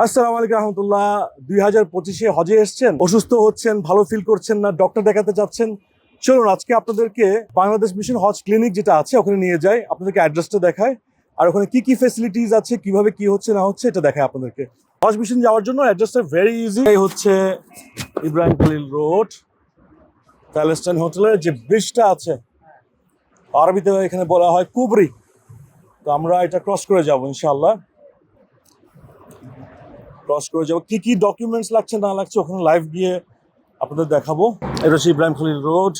আসসালামু আলাইকুম রহমতুল্লাহ। দুই হাজার পঁচিশে হজে এসছেন, অসুস্থ হচ্ছেন, ভালো ফিল করছেন না ডক্টর দেখাতে চাচ্ছেন চলুন, আজকে আপনাদেরকে বাংলাদেশ মিশন হজ ক্লিনিক যেটা আছে, ওখানে নিয়ে যাই, আপনাদেরকে অ্যাড্রেসটা দেখায় আর ওখানে কি কি ফেসিলিটিস আছে, কীভাবে কি হচ্ছে, না হচ্ছে, এটা দেখায় আপনাদেরকে। হজ মিশন যাওয়ার জন্য অ্যাড্রেসটা ভেরি ইজি এই হচ্ছে ইব্রাহিম খলিল রোড প্যালেস্টাইন হোটেলের যে ব্রিজটা আছে, আরবিতে এখানে বলা হয় কুবরি। তো আমরা এটা ক্রস করে যাব, ইনশাআল্লাহ। ক্রস করে যাব কি কি ডকুমেন্টস লাগছে, না লাগছে, ওখানে লাইভ গিয়ে আপনাদের দেখাবো। এটা হচ্ছে ইব্রাহিম খলিল রোড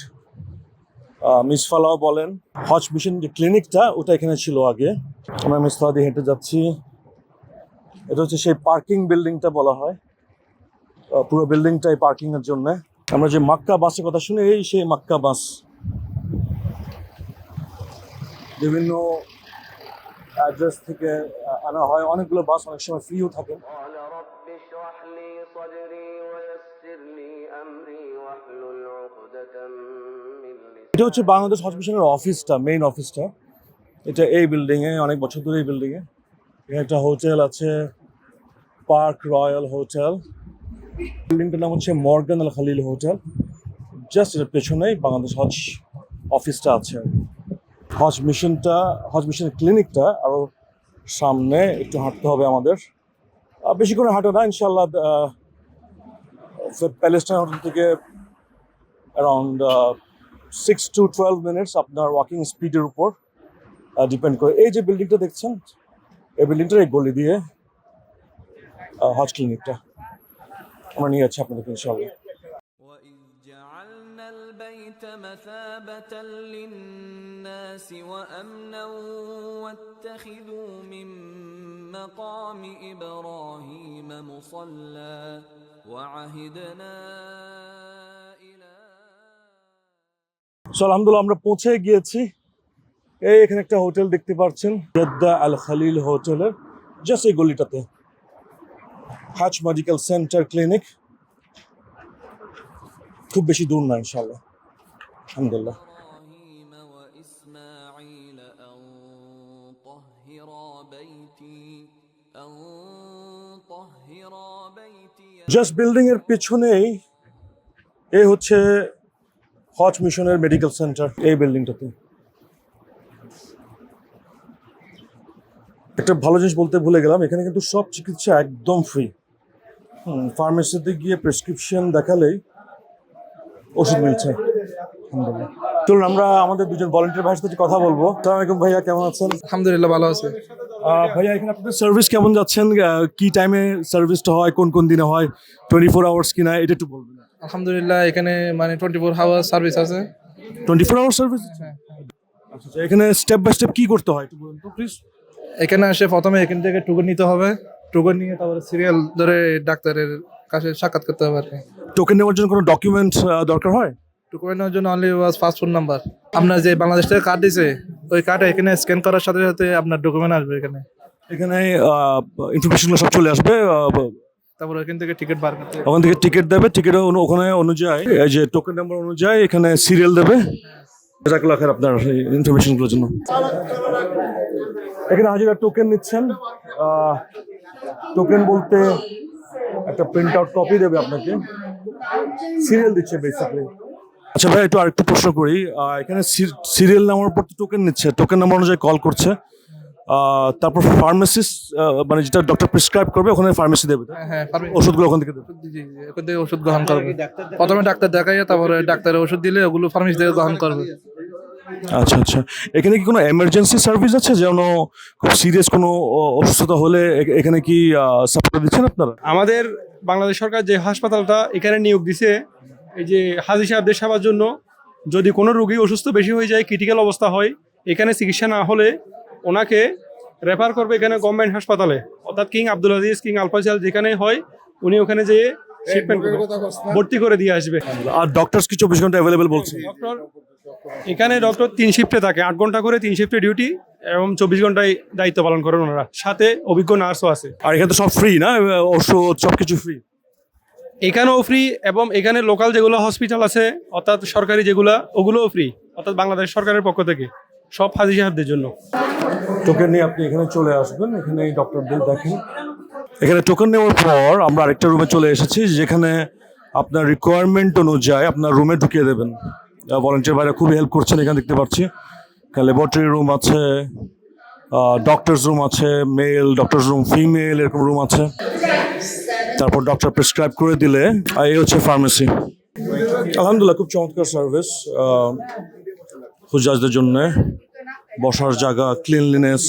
মিস ফালাও বলেন। হজ মিশন যে ক্লিনিকটা ওটা এখানে ছিল আগে। আমরা মিস ফালা দিয়ে হেঁটে যাচ্ছি। এটা হচ্ছে সেই পার্কিং বিল্ডিংটা বলা হয়। পুরো বিল্ডিংটাই পার্কিংয়ের জন্য। আমরা যে মাক্কা বাসের কথা শুনি, এই সেই মাক্কা বাস। বিভিন্ন অ্যাড্রেস থেকে আনা হয়। অনেকগুলো বাস অনেক সময় ফ্রিও থাকে। اشرح لي صدري ويسر لي أمري واحلل عقدة من لساني এটা হচ্ছে বাংলাদেশ হজ মিশনের অফিসটা মেইন অফিসটা এটা এই বিল্ডিং এ অনেক বছর ধরে এই বিল্ডিং এ এখানে একটা হোটেল আছে পার্ক রয়্যাল হোটেল বিল্ডিংটার নাম হচ্ছে Morgan Al Khalil hotel just এর পেছনেই বাংলাদেশ হজ অফিসটা আছে আর কি। হজ মিশনটা হজ মিশনের ক্লিনিকটা আরো সামনে একটু হাঁটতে হবে আমাদের আহ, বেশি করে হাঁটো না ইনশাল্লাহ প্যালেস্টাইন হোটেল থেকে around six to twelve minutes আপনার ওয়াকিং স্পিডের উপর ডিপেন্ড করে এই যে বিল্ডিংটা দেখছেন এই বিল্ডিংটার এই গলি দিয়ে হজ ক্লিনিকটা আমরা নিয়ে যাচ্ছি আপনাদেরকে ইনশাআল্লাহ وإذ جعلنا البيت مثابة للناس وأمنا واتخذوا من مقام إبراهيم مصلى وعهدنا إلى সো আলহামদুলিল্লাহ আমরা পৌঁছে গিয়েছি এই এখানে একটা হোটেল দেখতে পাচ্ছেন জেদ্দা আল খালিল হোটেলের জাস্ট এই গলিটাতে হাজ মেডিকেল সেন্টার ক্লিনিক খুব বেশি দূর না ইনশাআল্লাহ আলহামদুলিল্লাহ জাস্ট বিল্ডিং এর পেছনেই এই হচ্ছে হজ মিশনের মেডিকেল সেন্টার এই বিল্ডিংটাতে একটা ভালো জিনিস বলতে ভুলে গেলাম এখানে কিন্তু সব চিকিৎসা একদম ফ্রি ফার্মেসিতে গিয়ে প্রেসক্রিপশন দেখালেই ওষুধ মিলছে। আলহামদুলিল্লাহ। চলুন আমরা আমাদের দুজন ভলেন্টিয়ার ভাইয়ের সাথে কথা বলব। আসসালামু আলাইকুম ভাইয়া কেমন আছেন? আলহামদুলিল্লাহ ভালো আছে। ভাইয়া এখানে আপনাদের সার্ভিস কেমন যাচ্ছেন? কি টাইমে সার্ভিসটা হয়? কোন কোন দিনে হয়? টোয়েন্টি ফোর আওয়ার্স কিনা? এটা একটু বলবেন। আলহামদুলিল্লাহ এখানে মানে টোয়েন্টি ফোর আওয়ার্স সার্ভিস আছে টোয়েন্টি ফোর আওয়ার সার্ভিস আচ্ছা এখানে স্টেপ বাই স্টেপ কি করতে হয়? একটু বলুন তো প্লিজ এখানে এসে প্রথমে এখান থেকে টুকন নিতে হবে। টুকন নিয়ে তারপরে সিরিয়াল ধরে ডাক্তারের কাছে সাক্ষাৎ করতে হবে আর কি। টোকেন নেওয়ার জন্য কোনো ডকুমেন্ট দরকার হয়? টুকন নেওয়ার জন্য অনলি ওয়াজ পাসপোর্ট নাম্বার আপনার যে বাংলাদেশ থেকে কার্ড দিছে ওই কার্ড এখানে স্ক্যান করার সাথে সাথে আপনার ডকুমেন্ট আসবে এখানে। এখানে ইনফরমেশনগুলো সব চলে আসবে তারপর ওখান থেকে টিকিট বার করতে ওখান থেকে টিকিট দেবে টিকিট ওখানে অনুযায়ী এই যে টোকেন নাম্বার অনুযায়ী এখানে সিরিয়াল দেবে। এক লাখের আপনার ইনফরমেশনগুলোর জন্য। এখানে হাজিরা টোকেন নিচ্ছেন। টোকেন বলতে একটা প্রিন্ট আউট কপি দেবে আপনাকে। সিরিয়াল দিচ্ছে বেসিক্যালি আচ্ছা ভাই একটু আরেকটু প্রশ্ন করি। এখানে সিরিয়াল নাম্বার পর টোকেন নিচ্ছে টোকেন নাম্বার অনুযায়ী কল করছে। তারপর ফার্মাসিস্ট মানে যেটা ডক্টর প্রেসক্রাইব করবে ওখানে ফার্মেসি দেবে হ্যাঁ হ্যাঁ ওষুধগুলো ওখান থেকে দেবে। জি, জি, জি, ওখান থেকে ওষুধ গ্রহণ করবে। প্রথমে ডাক্তার দেখাইয়া তারপরে ডাক্তারের ওষুধ দিলে ওগুলো ফার্মেসি থেকে গ্রহণ করবে। আচ্ছা আচ্ছা। এখানে কি কোনো এমার্জেন্সি সার্ভিস আছে? যেন খুব সিরিয়াস কোনো অসুস্থতা হলে এখানে কি সাপোর্ট দিচ্ছেন আপনারা? আমাদের বাংলাদেশ সরকার যে হাসপাতালটা এখানে নিয়োগ দিছে এই যে হাজি সাহেবদের সেবার জন্য যদি কোনো রোগী অসুস্থ বেশি হয়ে যায় ক্রিটিক্যাল অবস্থা হয় এখানে চিকিৎসা না হলে ওনাকে রেফার করবে এখানে গভর্নমেন্ট হাসপাতালে। অর্থাৎ King Abdul Aziz King Alfazal যেখানে হয় উনি ওখানে যেয়ে ট্রিটমেন্ট ভর্তি করে দিয়ে আসবে। আর ডক্টরস কি চব্বিশ ঘণ্টা অ্যাভেলেবেল বলছে? ডক্টর এখানে ডক্টর তিন শিফটে থাকে। আট ঘণ্টা করে তিন শিফটে ডিউটি এবং চব্বিশ ঘন্টায় দায়িত্ব পালন করেন ওনারা। সাথে অভিজ্ঞ নার্সও আছে। আর এখানে তো সব ফ্রি না? ওষুধ সব কিছু ফ্রি এখানেও ফ্রি এবং এখানে লোকাল যেগুলো হসপিটাল আছে, অর্থাৎ সরকারি যেগুলো, ওগুলোও ফ্রি অর্থাৎ বাংলাদেশ সরকারের পক্ষ থেকে, সব হাজি সাহেবদের জন্য। টোকেন নিয়ে আপনি এখানে চলে আসবেন, এখানে ডক্টরদের দেখেন। এখানে টোকেন নেওয়ার পর আমরা আরেকটা রুমে চলে এসেছি, যেখানে আপনার রিকোয়ারমেন্ট অনুযায়ী আপনার রুমে ঢুকিয়ে দেবেন। ভলেন্টিয়ার ভাইরা খুবই হেল্প করছেন, এখানে দেখতে পাচ্ছি। ল্যাবরেটরি রুম আছে ডক্টরস রুম আছে মেল ডক্টরস রুম ফিমেল এরকম রুম আছে। তারপর ডক্টর প্রেসক্রাইব করে দিলে এই হচ্ছে ফার্মেসি আলহামদুলিল্লাহ, খুব চমৎকার সার্ভিস হুজাজদের জন্য। বসার জায়গা ক্লিনলিনেস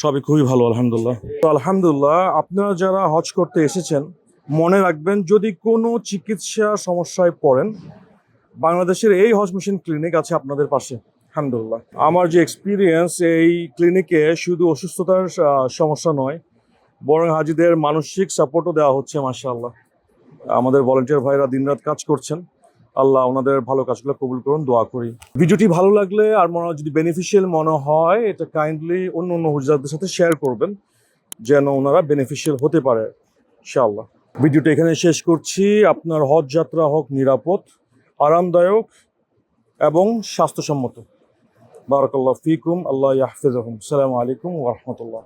সবই খুবই ভালো, আলহামদুলিল্লাহ। তো আলহামদুলিল্লাহ, আপনারা যারা হজ করতে এসেছেন, মনে রাখবেন, যদি কোনো চিকিৎসা সমস্যায় পড়েন, বাংলাদেশের এই হজ মিশন ক্লিনিক আছে আপনাদের পাশে, আলহামদুলিল্লাহ। আমার যে এক্সপিরিয়েন্স এই ক্লিনিকে শুধু অসুস্থতার সমস্যা নয় বরং হাজিদের মানসিক সাপোর্টও দেওয়া হচ্ছে, মাশাআল্লাহ। আমাদের ভলেন্টিয়ার ভাইরা দিনরাত কাজ করছেন। আল্লাহ ওনাদের ভালো কাজগুলো কবুল করুন, দোয়া করি। ভিডিওটি ভালো লাগলে আর মনে যদি বেনিফিশিয়াল মনে হয়, এটা কাইন্ডলি অন্য অন্য হুজরাতদের সাথে শেয়ার করবেন, যেন ওনারা বেনিফিশিয়াল হতে পারে, ইনশাআল্লাহ। ভিডিওটা এখানে শেষ করছি। আপনার হজ যাত্রা হোক, নিরাপদ, আরামদায়ক এবং স্বাস্থ্যসম্মত। বারাকাল্লাহ ফিকুম, আল্লাহ ইয়াহফিজাহুম। আসসালামু আলাইকুম ওয়া রাহমাতুল্লাহ।